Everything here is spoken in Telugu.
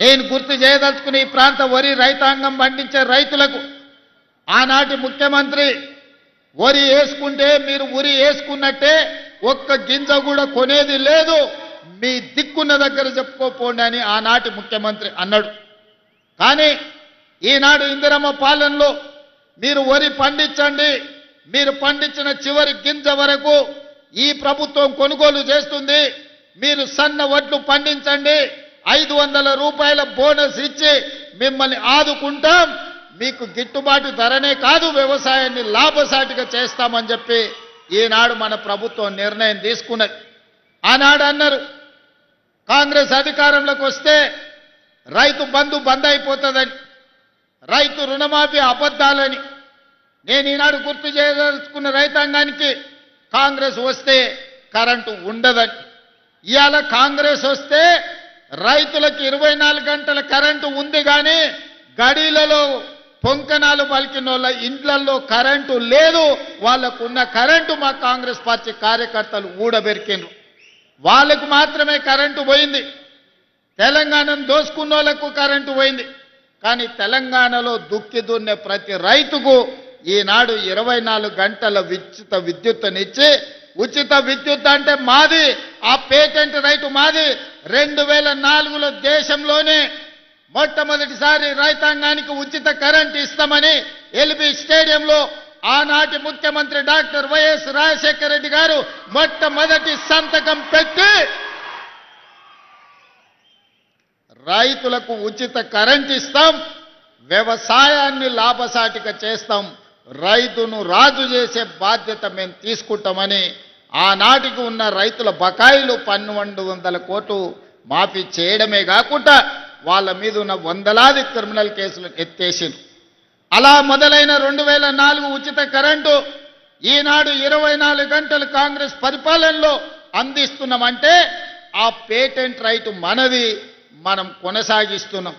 నేను గుర్తు చేయదలుచుకుని ఈ ప్రాంత వరి రైతాంగం పండించే రైతులకు ఆనాటి ముఖ్యమంత్రి వరి వేసుకుంటే మీరు ఉరి వేసుకున్నట్టే ఒక్క గింజ కూడా కొనేది లేదు. మీ దిక్కున్న దగ్గర చెప్పుకోపోండి అని ఆనాటి ముఖ్యమంత్రి అన్నాడు. కానీ ఈనాడు ఇందిరమ్మ పాలనలో మీరు వరి పండించండి. మీరు పండించిన చివరి గింజ వరకు ఈ ప్రభుత్వం కొనుగోలు చేస్తుంది. మీరు సన్న వడ్లు పండించండి. ఐదు వందల రూపాయల బోనస్ ఇచ్చి మిమ్మల్ని ఆదుకుంటాం. మీకు గిట్టుబాటు ధరనే కాదు వ్యవసాయాన్ని లాభసాటిగా చేస్తామని చెప్పి ఈనాడు మన ప్రభుత్వం నిర్ణయం తీసుకున్నది. ఆనాడు అన్నారు కాంగ్రెస్ అధికారంలోకి వస్తే రైతు బంధు బంద్ అయిపోతుందని రైతు రుణమాఫీ అబద్ధాలని. నేను ఈనాడు గుర్తు చేయదలుచుకున్న రైతాంగానికి కాంగ్రెస్ వస్తే కరెంటు ఉండదని. ఇవాళ కాంగ్రెస్ వస్తే రైతులకు ఇరవై నాలుగు గంటల కరెంటు ఉంది కానీ గడీలలో పొంకణాలు పలికిన వాళ్ళ ఇండ్లలో కరెంటు లేదు. వాళ్ళకున్న కరెంటు మా కాంగ్రెస్ పార్టీ కార్యకర్తలు ఊడబెరికిండ్రు. వాళ్ళకు మాత్రమే కరెంటు పోయింది. తెలంగాణను దోసుకున్న వాళ్ళకు కరెంటు పోయింది. కానీ తెలంగాణలో దుక్కి దున్నే ప్రతి రైతుకు ఈనాడు ఇరవై నాలుగు గంటల ఉచిత విద్యుత్తునిచ్చి ఉచిత విద్యుత్ అంటే మాది ఆ పేటెంట్ రైతు మాది రెండు వేల నాలుగులో దేశంలోనే మొట్టమొదటిసారి రైతాంగానికి ఉచిత కరెంట్ ఇస్తామని ఎల్బి స్టేడియంలో ఆనాటి ముఖ్యమంత్రి డాక్టర్ వైఎస్ రాజశేఖర రెడ్డి గారు మొట్టమొదటి సంతకం పెట్టి రైతులకు ఉచిత కరెంట్ ఇస్తాం వ్యవసాయాన్ని లాభసాటిగా చేస్తాం రైతును రాజు చేసే బాధ్యత మేము తీసుకుంటామని ఆనాటికి ఉన్న రైతుల బకాయిలు పన్నెండు వందల కోట్లు మాఫీ చేయడమే కాకుండా వాళ్ళ మీద ఉన్న వందలాది క్రిమినల్ కేసులు ఎత్తేసింది అలా మొదలైన రెండు వేల నాలుగు ఉచిత కరెంటు ఈనాడు ఇరవై నాలుగు గంటలు కాంగ్రెస్ పరిపాలనలో అందిస్తున్నామంటే ఆ పేటెంట్ రైట్ మనది మనం కొనసాగిస్తున్నాం.